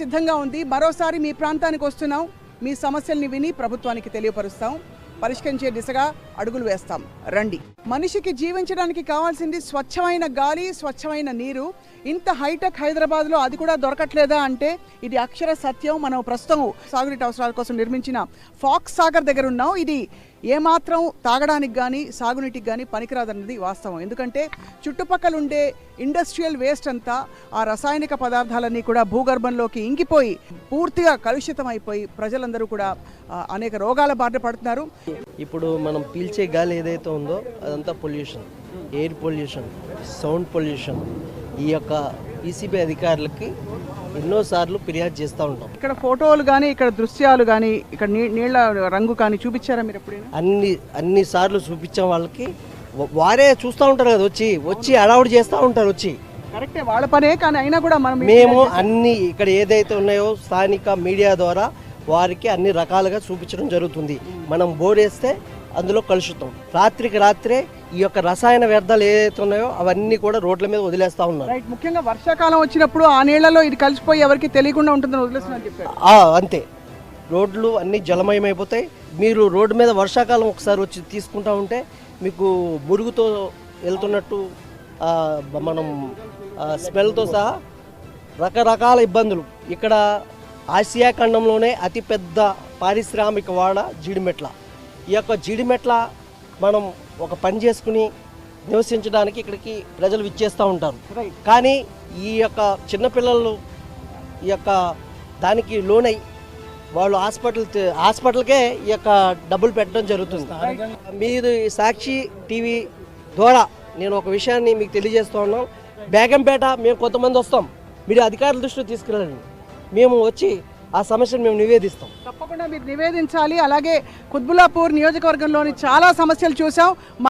సిద్ధంగా ఉంది. మరోసారి మీ ప్రాంతానికి వస్తున్నాం. మీ సమస్యల్ని విని ప్రభుత్వానికి తెలియపరుస్తాం. పరిష్కరించే దిశగా అడుగులు వేస్తాం. రండి. మనిషికి జీవించడానికి కావాల్సింది స్వచ్ఛమైన గాలి స్వచ్ఛమైన నీరు. ఇంత హైటెక్ హైదరాబాద్లో అది కూడా దొరకట్లేదా అంటే ఇది అక్షర సత్యం మనం ప్రస్తుతం సాగునీటి అవసరాల కోసం నిర్మించిన ఫాక్స్ సాగర్ దగ్గర ఉన్నాం. ఇది ఏమాత్రం తాగడానికి కానీ సాగునీటికి కానీ పనికిరాదన్నది వాస్తవం. ఎందుకంటే చుట్టుపక్కల ఉండే ఇండస్ట్రియల్ వేస్ట్ అంతా ఆ రసాయనిక పదార్థాలన్నీ కూడా భూగర్భంలోకి ఇంకిపోయి పూర్తిగా కలుషితం అయిపోయి ప్రజలందరూ కూడా అనేక రోగాల బారిన పడుతున్నారు. ఇప్పుడు మనం పీల్చే గాలి ఏదైతే ఉందో అదంతా pollution air pollution sound pollution ఈ యొక్క ఈసీబీ అధికారులకి ఎన్నోసార్లు ఫిర్యాదు చేస్తూ ఉంటాం. ఇక్కడ ఫోటోలు కానీ ఇక్కడ దృశ్యాలు కానీ ఇక్కడ నీళ్ళ రంగు కానీ చూపించారా మీరు ఎప్పుడైనా? అన్ని అన్ని సార్లు చూపించాం వాళ్ళకి వారే చూస్తూ ఉంటారు కదా వచ్చి వచ్చి అడౌట్ చేస్తూ ఉంటారు వచ్చి. కరెక్టే వాళ్ళ పనే కానీ అయినా కూడా మనం మేము అన్ని ఇక్కడ ఏదైతే ఉన్నాయో స్థానిక మీడియా ద్వారా వారికి అన్ని రకాలుగా చూపించడం జరుగుతుంది. మనం బోరేస్తే అందులో కలుషితం. రాత్రికి రాత్రే ఈ యొక్క రసాయన వ్యర్థాలు ఏదైతే ఉన్నాయో అవన్నీ కూడా రోడ్ల మీద వదిలేస్తా ఉన్నారు. రైట్ ముఖ్యంగా వర్షాకాలం వచ్చినప్పుడు ఆ నీళ్ళలో ఇది కలిసిపోయి ఎవరికి తెలియకుండా ఉంటుందని వదిలేస్తున్నా చెప్పారు. ఆ, అంతే. రోడ్లు అన్నీ జలమయమైపోతాయి. మీరు రోడ్డు మీద వర్షాకాలం ఒకసారి వచ్చి తీసుకుంటా ఉంటే మీకు మురుగుతో వెళ్తున్నట్టు మనం స్మెల్తో సహా రకరకాల ఇబ్బందులు. ఇక్కడ ఆసియా ఖండంలోనే అతిపెద్ద పారిశ్రామిక వాడ జీడిమెట్ల. ఈ యొక్క జీడిమెట్ల మనం ఒక పని చేసుకుని నివసించడానికి ఇక్కడికి ప్రజలు విచ్చేస్తూ ఉంటారు. కానీ ఈ యొక్క చిన్నపిల్లలు ఈ యొక్క దానికి లోనై వాళ్ళు హాస్పిటల్ హాస్పిటల్కే ఈ యొక్క డబ్బులు పెట్టడం జరుగుతుంది. మీరు ఈ సాక్షి టీవీ ద్వారా నేను ఒక విషయాన్ని మీకు తెలియజేస్తూ ఉన్నాం బేగంపేట మేము కొంతమంది వస్తాం. మీరు అధికారుల దృష్టిలో తీసుకెళ్ళండి. మేము వచ్చి ఆ సమస్యను మేము నివేదిస్తాం. తప్పకుండా మీరు నివేదించాలి. అలాగే కుత్బులాపూర్ నియోజకవర్గంలోని చాలా సమస్యలు చూసాం